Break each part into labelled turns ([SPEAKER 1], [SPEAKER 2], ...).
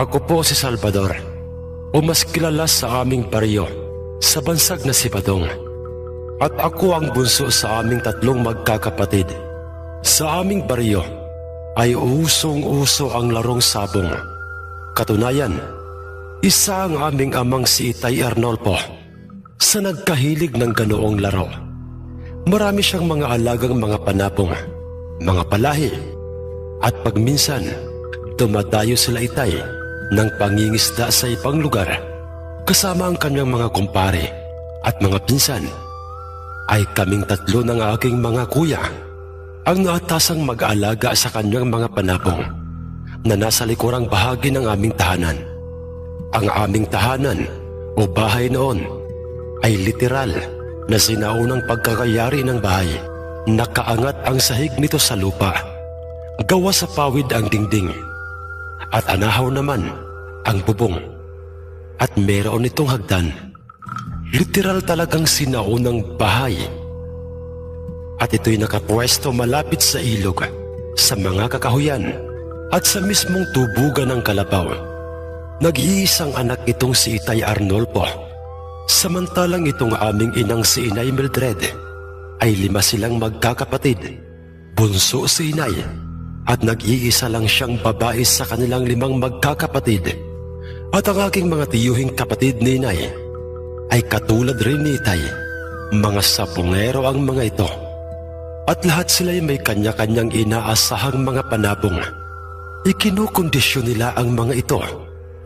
[SPEAKER 1] Ako po si Salvador, o mas kilala sa aming baryo sa bansag na si Badong. At ako ang bunso sa aming tatlong magkakapatid. Sa aming baryo ay usong-uso ang larong sabong. Katunayan, isa ang aming amang si Itay Arnolfo sa nagkahilig ng ganoong laro. Marami siyang mga alagang mga panabong, mga palahi, at pagminsan, dumadayo sila itay ng pangingisda sa ibang lugar kasama ang kanyang mga kumpare at mga pinsan ay kaming tatlo ng aking mga kuya ang naatasang mag-aalaga sa kanyang mga panabong na nasa likurang bahagi ng aming tahanan. Ang aming tahanan o bahay noon ay literal na sinaunang pagkakayari ng bahay. Nakaangat ang sahig nito sa lupa. Gawa sa pawid ang dingding. At anahaw naman ang bubong. At meron itong hagdan. Literal talagang sinaunang bahay. At ito'y nakapwesto malapit sa ilog, sa mga kakahuyan, at sa mismong tubugan ng kalabaw. Nag-iisang anak itong si Itay Arnolfo. Samantalang itong aming inang si Inay Mildred ay lima silang magkakapatid. Bunso si Inay at nag-iisa lang siyang babae sa kanilang limang magkakapatid. At ang aking mga tiyuhing kapatid ni Inay ay katulad rin ni Itay. Mga sapungero ang mga ito. At lahat sila ay may kanya-kanyang inaasahang mga panabong. Ikinukondisyon nila ang mga ito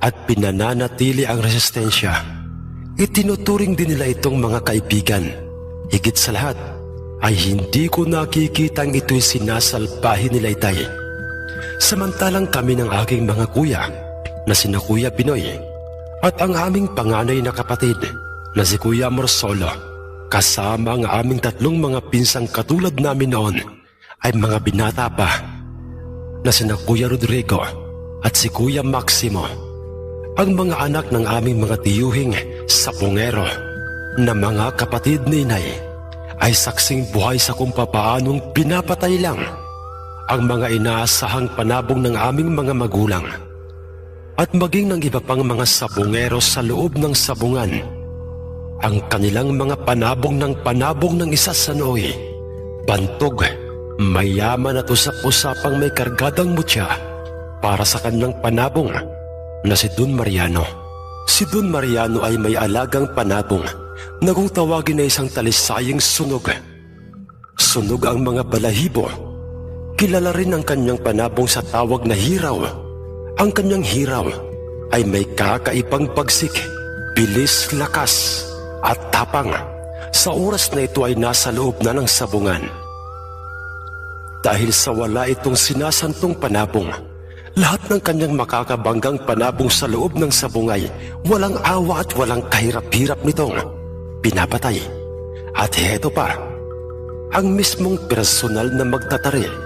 [SPEAKER 1] at pinananatili ang resistensya. Itinuturing din nila itong mga kaibigan. Higit sa lahat, ay hindi ko nakikitang ito'y sinasalpahin nila itay. Samantalang kami ng aking mga kuya na sina Kuya Pinoy at ang aming panganay na kapatid na si Kuya Morsolo kasama ang aming tatlong mga pinsang katulad namin noon ay mga binata pa na sina Kuya Rodrigo at si Kuya Maximo. Ang mga anak ng aming mga tiyuhing sapongero na mga kapatid ni Inay ay saksing buhay sa kung papaanong pinapatay lang ang mga inaasahang panabong ng aming mga magulang at maging ng iba pang mga sabungero sa loob ng sabungan. Ang kanilang mga panabong ng panabong ng isa sa nooy, bantog, mayaman at usap-usapang may kargadang mutya para sa kanyang panabong na si Don Mariano. Si Don Mariano ay may alagang panabong na kung tawagin na isang talisayang sunog. Sunog ang mga balahibo. Kilala rin ang kanyang panabong sa tawag na hiraw. Ang kanyang hiraw ay may kakaibang pagsik, bilis, lakas at tapang. Sa oras na ito ay nasa loob na ng sabungan. Dahil sa wala itong sinasantong panabong, lahat ng kanyang makakabanggang panabong sa loob ng sabungay, walang awa at walang kahirap-hirap nitong pinapatay. At heto pa, ang mismong personal na magtatari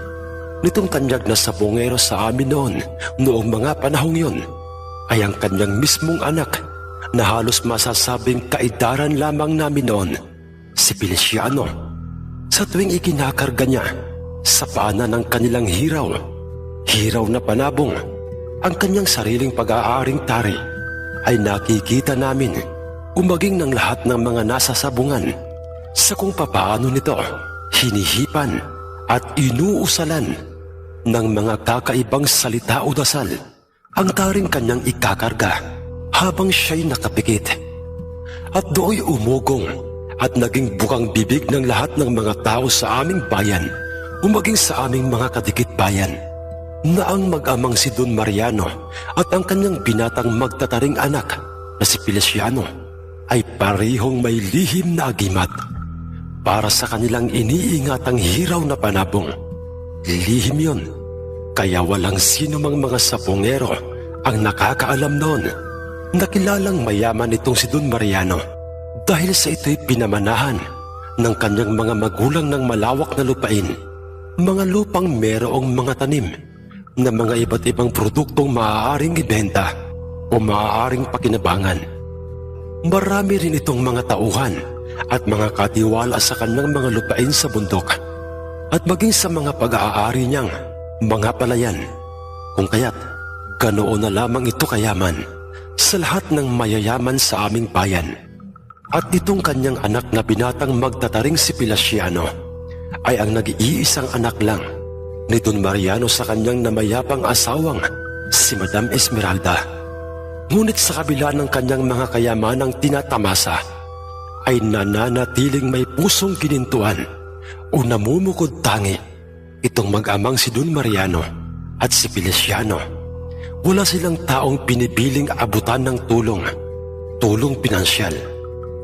[SPEAKER 1] nitong tanyag na sabongero sa amin noon noong mga panahong yun ay ang kanyang mismong anak na halos masasabing kaidaran lamang namin noon, si Feliciano. Sa tuwing ikinakarga niya sa paanan ng kanilang hiraw, hiraw na panabong, ang kanyang sariling pag-aaring tari ay nakikita namin umaging ng lahat ng mga nasa sabungan sa kung papaano nito hinihipan at inuusalan ng mga kakaibang salita o dasal ang taring kanyang ikakarga habang siya'y nakapikit. At dooy umugong at naging bukang bibig ng lahat ng mga tao sa aming bayan umaging sa aming mga kadikit bayan na ang mag-amang si Don Mariano at ang kanyang binatang magtataring anak na si Feliciano ay parihong may lihim na agimat para sa kanilang iniingatang hiraw na panabong. Lihim yun, kaya walang sino mang mga sapongero ang nakakaalam noon na kilalang mayaman itong si Don Mariano dahil sa ito'y pinamanahan ng kanyang mga magulang ng malawak na lupain, mga lupang merong mga tanim na mga iba't ibang produktong maaaring ibenta o maaaring pakinabangan. Marami rin itong mga tauhan at mga katiwala sa kanyang mga lupain sa bundok at maging sa mga pag-aari niyang mga palayan. Kung kaya't Ganoon na lamang ito kayaman sa lahat ng mayayaman sa aming bayan. At itong kanyang anak na binatang magtataring si Pilasiano ay ang nag-iisang anak lang ni Don Mariano sa kanyang namayapang asawang si Madam Esmeralda. Ngunit sa kabila ng kanyang mga kayamanang tinatamasa, ay nananatiling may pusong kinintuan o namumukod tangi itong mag-amang si Don Mariano at si Feliciano. Wala silang taong pinipiling abutan ng tulong, tulong pinansyal,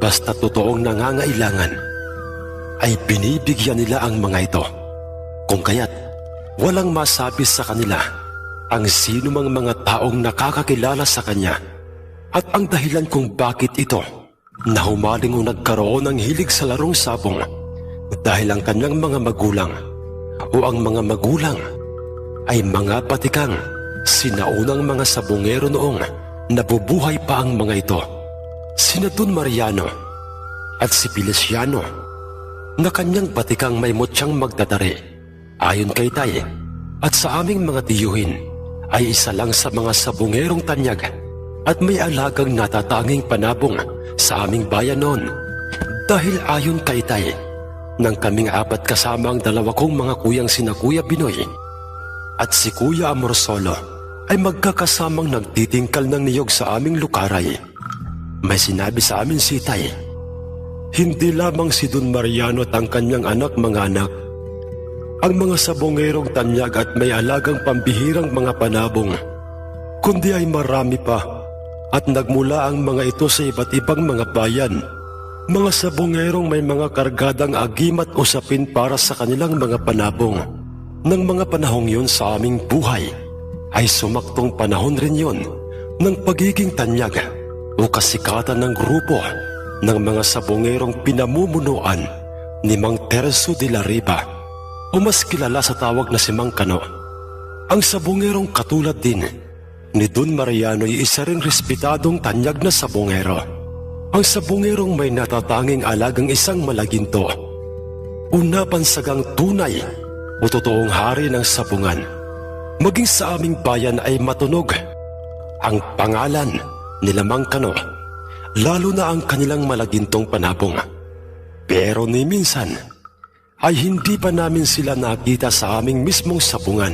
[SPEAKER 1] basta totoong nangangailangan, ay binibigyan nila ang mga ito. Kung kaya't walang masabi sa kanila ang sino mang mga taong nakakakilala sa kanya at ang dahilan kung bakit ito na humaling o nagkaroon ng hilig sa larong sabong dahil ang kanyang mga magulang o ang mga magulang ay mga patikang sinaunang mga sabongero noong nabubuhay pa ang mga ito. Sina Don Mariano at si Feliciano na kanyang batikang may mutyang magdadari ayon kay Tay at sa aming mga tiyuhin ay isa lang sa mga sabongerong tanyag at may alagang natatanging panabong sa aming bayan noon. Dahil ayon kay Tay, nang kaming apat kasama ang dalawa kong mga kuyang sina Kuya Binoy at si Kuya Amorsolo ay magkakasamang nagtitingkal ng niyog sa aming lukaray. May sinabi sa amin si Tay, hindi lamang si Don Mariano at ang kanyang anak mga anak, ang mga sabongerong tanyag at may alagang pambihirang mga panabong, kundi ay marami pa at nagmula ang mga ito sa iba't ibang mga bayan. Mga sabongerong may mga kargadang agimat usapin para sa kanilang mga panabong. Nang mga panahong yun sa aming buhay, ay sumaktong panahon rin yun ng pagiging tanyag o kasikatan ng grupo ng mga sabongerong pinamumunuan ni Mang Terso de la Riva o mas kilala sa tawag na si Mang Kano. Ang sabongerong katulad din ni Don Mariano ay isa ring respetadong tanyag na sabongero. Ang sabongerong may natatanging alagang isang malaginto o napansagang tunay o totoong hari ng sabungan. Maging sa aming bayan ay matunog ang pangalan ni Lamang Kano, lalo na ang kanilang malagintong panabong. Pero ni minsan ay hindi pa namin sila nakita sa aming mismong sabungan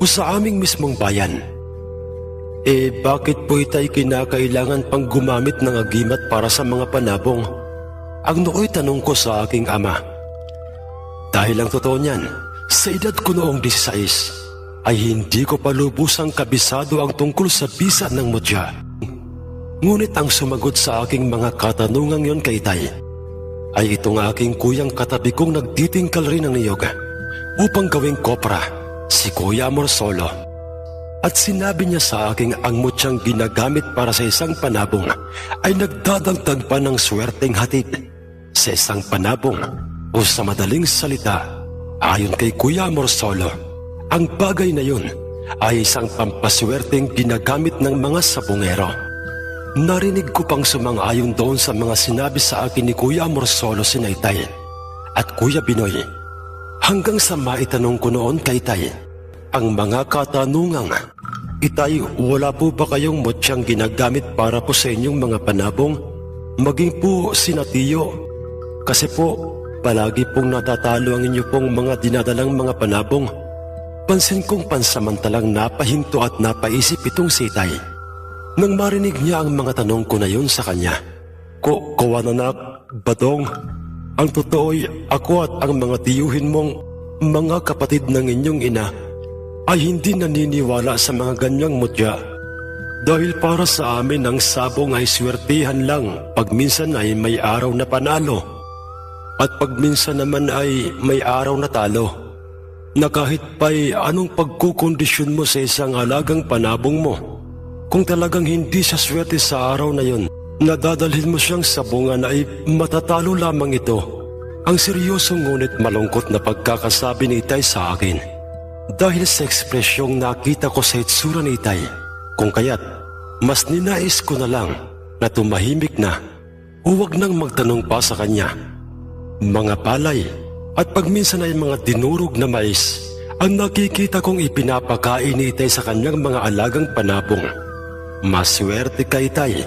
[SPEAKER 1] o sa aming mismong bayan. Eh bakit po itay kinakailangan pang gumamit ng agimat para sa mga panabong? Ang nooy tanong ko sa aking ama. Dahil ang totoo niyan, sa edad ko noong 16, ay hindi ko pa lubusang kabisado ang tungkol sa bisa ng mutya. Ngunit ang sumagot sa aking mga katanungang yon kay Tay, ay itong aking kuyang katabi kong nagtitingkal rin ng niyog upang gawing kopra, si Kuya Morsolo. At sinabi niya sa aking ang mutyang ginagamit para sa isang panabong ay nagdadagdag pa ng swerteng hatid sa isang panabong o sa madaling salita ayon kay Kuya Morsolo. Ang bagay na yun ay isang pampaswerteng ginagamit ng mga sabongero. Narinig ko pang sumang-ayon doon sa mga sinabi sa akin ni Kuya Morsolo Sinaytay at Kuya Binoy hanggang sa maitanong ko noon kay Tay ang mga katanungang Itay, wala po ba kayong motyang ginagamit para po sa inyong mga panabong? Maging po sinatiyo. Kasi po, palagi pong natatalo ang inyo pong mga dinadalang mga panabong. Pansin kong pansamantalang napahinto at napaisip itong sitay. Nang marinig niya ang mga tanong ko na yun sa kanya, Ko, kawananak, badong, ang totoo'y ako at ang mga tiyuhin mong mga kapatid ng inyong ina ay hindi naniniwala sa mga ganyang mutya. Dahil para sa amin ang sabong ay swertihan lang pag minsan ay may araw na panalo at pag minsan naman ay may araw na talo. Na kahit pa'y anong pagkukondisyon mo sa isang alagang panabong mo, kung talagang hindi siya swerte sa araw na yon, nadadalhin mo siyang sabungan ay matatalo lamang ito. Ang seryoso ngunit malungkot na pagkakasabi ni Itay sa akin. Dahil sa ekspresyong nakita ko sa itsura ni Itay, kung kaya't mas ninais ko na lang na tumahimik na huwag nang magtanong pa sa kanya. Mga palay at pagminsan ay mga dinurog na mais ang nakikita kong ipinapakain ni Itay sa kanyang mga alagang panabong. Maswerte ka Itay.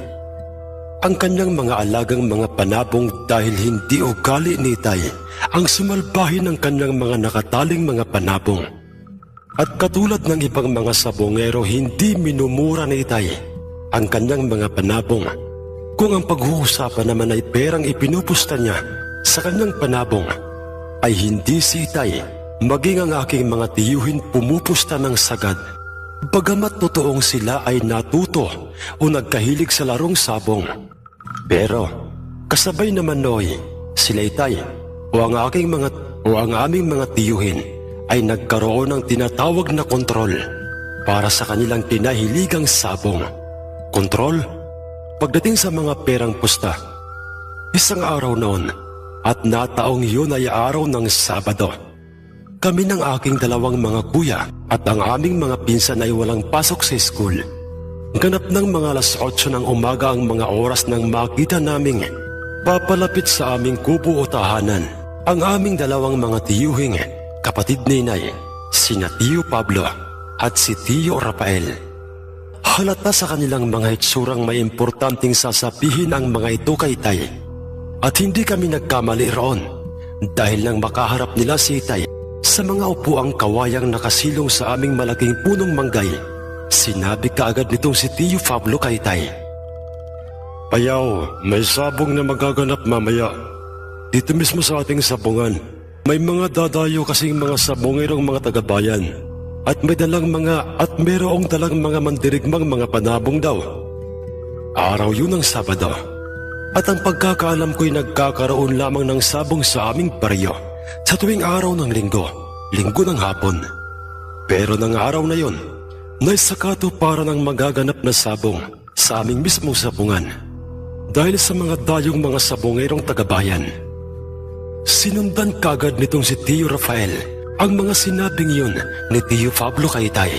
[SPEAKER 1] Ang kanyang mga alagang mga panabong dahil hindi ugali ni Itay ang sumalbahin ng kanyang mga nakataling mga panabong. At katulad ng ibang mga sabongero, hindi minumura ni Itay ang kanyang mga panabong. Kung ang pag-uusapan naman ay perang ipinupusta niya sa kanyang panabong, ay hindi si Itay, maging ang aking mga tiyuhin pumupusta ng sagad. Bagamat totoong sila ay natuto o nagkahilig sa larong sabong. Pero, kasabay naman noy, sila Itay o ang aking mga o ang aming mga tiyuhin ay nagkaroon ng tinatawag na kontrol para sa kanilang kinahiligang sabong. Kontrol? Pagdating sa mga perang pusta, isang araw noon at nataong yun ay araw ng Sabado. Kami ng aking dalawang mga kuya at ang aming mga pinsan ay walang pasok sa school. Ganap ng mga alas 8 ng umaga ang mga oras nang makita naming papalapit sa aming kubo o tahanan ang aming dalawang mga tiyuhing kapatid ni Inay, sina Tiyo Pablo at si Tiyo Rafael. Halata sa kanilang mga itsurang may importanteng sasabihin ang mga ito kay Tay. At hindi kami nagkamali roon dahil nang makaharap nila si Tay sa mga upuang kawayang nakasilong sa aming malaking punong manggay, sinabi kaagad nitong si Tiyo Pablo kay Tay. Payaw, may sabong na magaganap mamaya. Dito mismo sa ating sabungan, may mga dadayo kasing mga sabongerong mga tagabayan. At may dalang mga at merong dalang mga mandirigmang mga panabong daw. Araw yun ng Sabado. At ang pagkakaalam ko'y nagkakaroon lamang ng sabong sa aming baryo sa tuwing araw ng linggo, linggo ng hapon. Pero ng araw na yon, naisakato para ng magaganap na sabong sa aming mismong sabungan. Dahil sa mga dayong mga sabongerong tagabayan. Sinundan kagad nitong si Tio Rafael ang mga sinabing yun ni Tio Pablo kay Tay.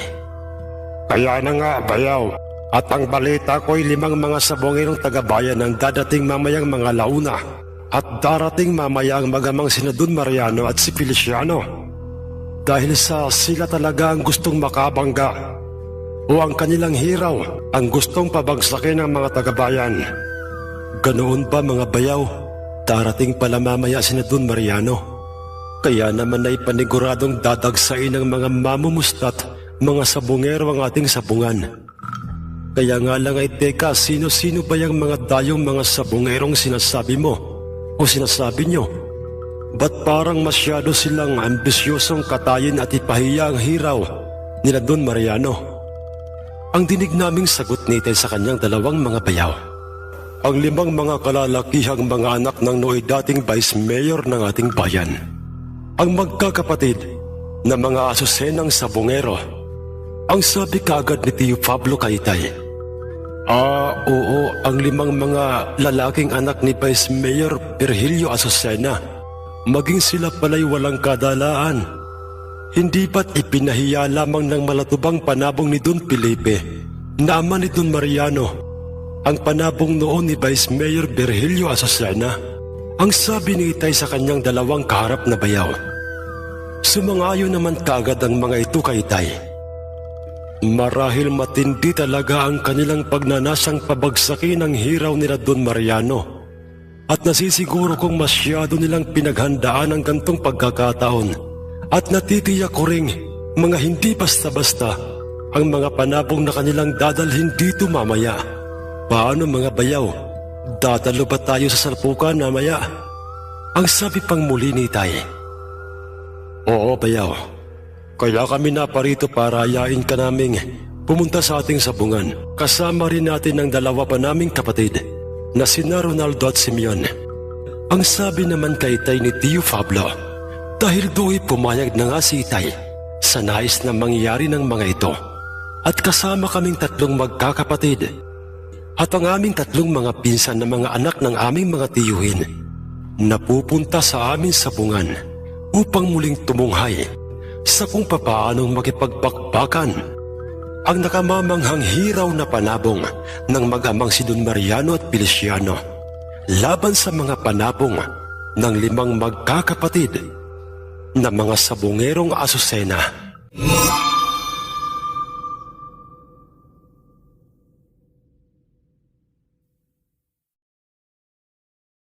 [SPEAKER 1] Kaya na nga, bayaw. At ang balita ko'y limang mga sabongerong tagabayan ang dadating mamayang mga launa at darating mamaya ang magamang sina Don Mariano at si Feliciano. Dahil sa sila talaga ang gustong makabangga o ang kanilang hiraw ang gustong pabagsakin ng mga tagabayan. Ganoon ba mga bayaw? Darating pala mamaya sina Don Mariano. Kaya naman ay paniguradong dadagsain ng mga mamumustat mga sabungero ang ating sabungan. Kaya nga lang ay teka, sino-sino ba yung mga dayong mga sabungerong sinasabi mo o sinasabi nyo? Ba't parang masyado silang ambisyosong katayin at ipahiya ang hiraw nila Don Mariano? Ang dinig naming sagot ni Itay sa kanyang dalawang mga bayaw. Ang limang mga kalalakihang mga anak ng nooy dating vice mayor ng ating bayan. Ang magkakapatid na mga asusenang sabungero. Ang sabi kaagad ni Tio Pablo kay Itay. Ah, oo, ang limang mga lalaking anak ni Vice Mayor Virgilio Azucena. Maging sila pala'y walang kadalaan. Hindi ba't ipinahiya lamang ng malatubang panabong ni Don Felipe na ama ni Don Mariano ang panabong noon ni Vice Mayor Virgilio Azucena? Ang sabi ni Itay sa kanyang dalawang kaharap na bayaw. Sumangayo naman kagad ang mga ito kay Itay. Marahil matindi talaga ang kanilang pagnanasang pabagsakin ang hiraw nila Don Mariano. At nasisiguro kong masyado nilang pinaghandaan ang gantong pagkakataon. At natitiyak ko ring mga hindi basta-basta ang mga panabong na kanilang dadalhin dito mamaya. Paano mga bayaw? Dadalo ba tayo sa salpukan mamaya? Ang sabi pang muli ni Tay. Oo, bayaw. Kaya kami naparito para ayain ka naming pumunta sa ating sabungan. Kasama rin natin ang dalawa pa naming kapatid na sina Ronaldo at Simeon. Ang sabi naman kay Tay ni Tio Pablo, dahil do'y pumayag na nga si Tay sa nais na mangyari ng mga ito at kasama kaming tatlong magkakapatid at ang aming tatlong mga pinsan na mga anak ng aming mga tiyuhin na pupunta sa amin sabungan upang muling tumunghay sa kung papaanong makipagpakbakan ang nakamamanghang hiraw na panabong ng mag-amang si Don Mariano at Feliciano laban sa mga panabong ng limang magkakapatid na mga sabungerong asusena.